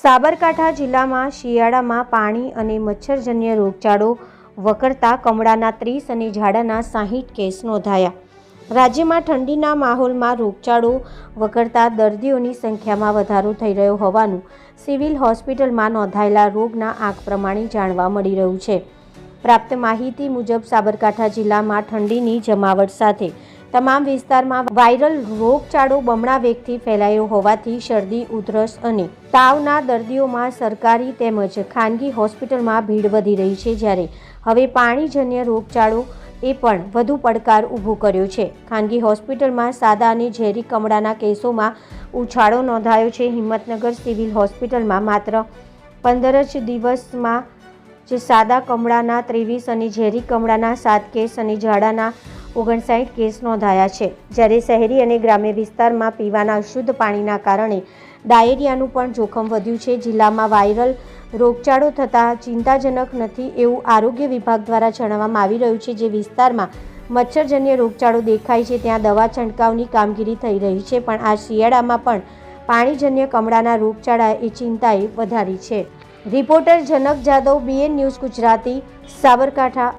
સાબરકાંઠા જિલ્લામાં શિયાળામાં પાણી અને મચ્છરજન્ય રોગચાળો વકરતા કમળાના ત્રીસ અને ઝાડાના સાહીઠ કેસ નોંધાયા. રાજ્યમાં ઠંડીના માહોલમાં રોગચાળો વકરતા દર્દીઓની સંખ્યામાં વધારો થઈ રહ્યો હોવાનું સિવિલ હોસ્પિટલમાં નોંધાયેલા રોગના આંક પ્રમાણે જાણવા મળી રહ્યું છે. પ્રાપ્ત માહિતી મુજબ સાબરકાંઠા જિલ્લામાં ઠંડીની જમાવટ સાથે તમામ વિસ્તારમાં વાયરલ રોગચાળો બમણા વેગથી ફેલાયો હોવાથી શરદી, ઉધરસ અને તાવના દર્દીઓમાં સરકારી તેમજ ખાનગી હોસ્પિટલમાં ભીડ વધી રહી છે જ્યારે હવે પાણીજન્ય રોગચાળો એ પણ વધુ પડકાર ઊભો કર્યો છે. ખાનગી હોસ્પિટલમાં સાદા અને ઝેરી કમળાના કેસોમાં ઉછાળો નોંધાયો છે. હિંમતનગર સિવિલ હોસ્પિટલમાં માત્ર પંદર જ દિવસમાં જે સાદા કમળાના ત્રેવીસ અને ઝેરી કમળાના સાત કેસ અને ઝાડાના ઓગણસાઠ કેસ નોંધાયા છે. જ્યારે શહેરી અને ગ્રામ્ય વિસ્તારમાં પીવાના અશુદ્ધ પાણીના કારણે ડાયેરિયાનું પણ જોખમ વધ્યું છે. જિલ્લામાં વાયરલ રોગચાળો થતાં ચિંતાજનક નથી એવું આરોગ્ય વિભાગ દ્વારા જણાવવામાં આવી રહ્યું છે. જે વિસ્તારમાં મચ્છરજન્ય રોગચાળો દેખાય છે, ત્યાં દવા છંટકાવની કામગીરી થઈ રહી છે, પણ આ શિયાળામાં પણ પાણીજન્ય કમળાના રોગચાળા એ ચિંતાએ વધારી છે. Reporter Janak Jadav BN news Gujarati, Sabarkantha.